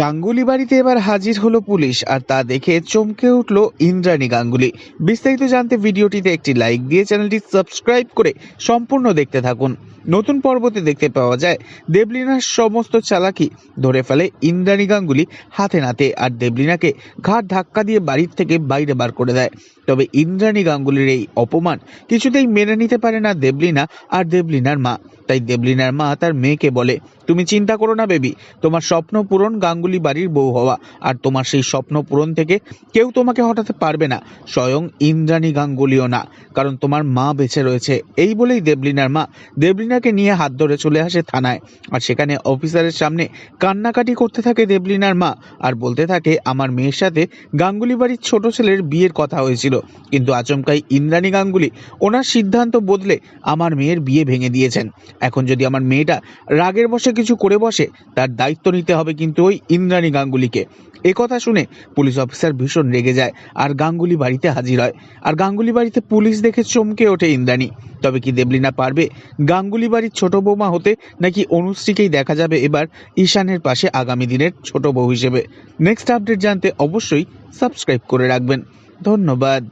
গাঙ্গুলি বাড়িতে এবার হাজির হলো পুলিশ আর তা দেখে চমকে উঠল ইন্দ্রাণী গাঙ্গুলি। বিস্তারিত জানতে ভিডিওটিতে একটি লাইক দিয়ে চ্যানেলটি সাবস্ক্রাইব করে সম্পূর্ণ দেখতে থাকুন। নতুন পর্বতে দেখতে পাওয়া যায়, দেবলিনার সমস্ত চালাকি ধরে ফেলে ইন্দ্রাণী গাঙ্গুলি হাতে নাতে, আর দেবলিনাকে ঘাট ধাক্কা দিয়ে বাড়ির থেকে বাইরে বার করে দেয়। তবে ইন্দ্রাণী গাঙ্গুলির এই অপমান কিছুতেই মেনে নিতে পারে না দেবলিনা আর দেবলিনার মা। তাই দেবলিনার মা তার মেয়েকে বলে, তুমি চিন্তা করো না বেবি, তোমার স্বপ্ন পূরণ গাঙ্গুলি বাড়ির বউ হওয়া, আর তোমার সেই স্বপ্ন পূরণ থেকে কেউ তোমাকে হটাতে পারবে না, স্বয়ং ইন্দ্রাণী গাঙ্গুলিও না, কারণ তোমার মা বেঁচে রয়েছে। এই বলেই দেবলিনার মা দেবলিনাকে নিয়ে হাত ধরে চলে আসে থানায়। আর সেখানে অফিসারের সামনে কান্নাকাটি করতে থাকে দেবলিনার মা আর বলতে থাকে, আমার মেয়ের সাথে গাঙ্গুলি বাড়ির ছোট ছেলের বিয়ের কথা হয়েছিল। কিন্তু আচমকাই ইন্দ্রাণী গাঙ্গুলি ওনার সিদ্ধান্ত বদলে আমার মেয়ের বিয়ে ভেঙে দিয়েছেন। এখন যদি আমার মেয়েটা রাগের বসে কিছু করে বসে, তার দায়িত্ব নিতে হবে কিন্তু ওই ইন্দ্রাণী গাঙ্গুলিকে। কথা শুনে পুলিশ অফিসার ভীষণ রেগে যায় আর গাঙ্গুলি বাড়িতে হাজির হয়। আর গাঙ্গুলি বাড়িতে পুলিশ দেখে চমকে ওঠে ইন্দ্রাণী। তবে কি দেবলিনা পারবে? গাঙ্গুলি বাড়ির ছোট বৌমা হতে নাকি অনুশ্রীকেই দেখা যাবে এবার ঈশানের পাশে আগামী দিনের ছোট বউ হিসেবে? নেক্সট আপডেট জানতে অবশ্যই সাবস্ক্রাইব করে রাখবেন। ধন্যবাদ।